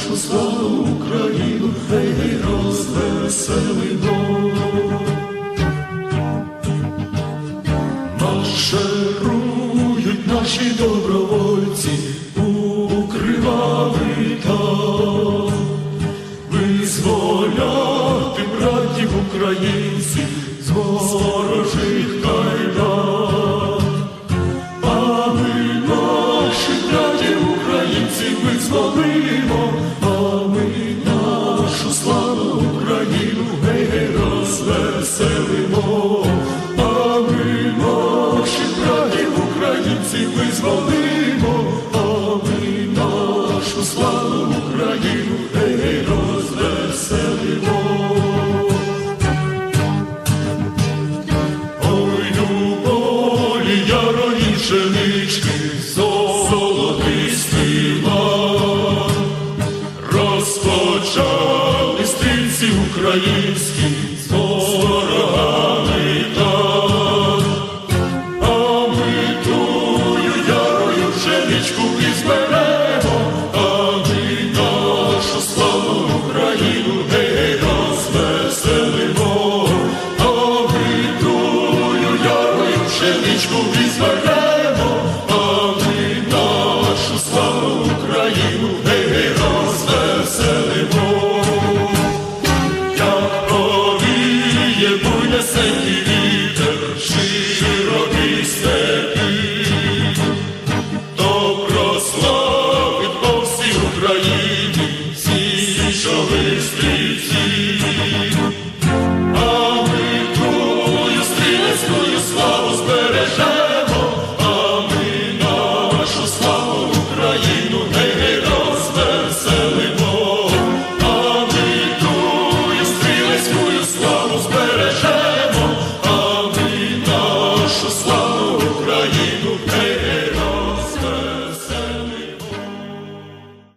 нашу славу Україну гей, гей, розвеселимо. Марширують наші добровольці у кривавий там, визволяти братів українців з ворожих розвеселимо, а ми наших братів українців визволимо, а ми нашу славу Україну. Гей, розвеселимо. Ой, любові ярої пшенички, золотий співак, розпочали стрільці українські Річку визволяємо, а ми нашу славу Україну не розвеселимо. Як повіє буйнесенький вітер, широкі степи, добро славить по всій Україні, всі січових стрільців. А ми твою стрілецькою славу зберемо.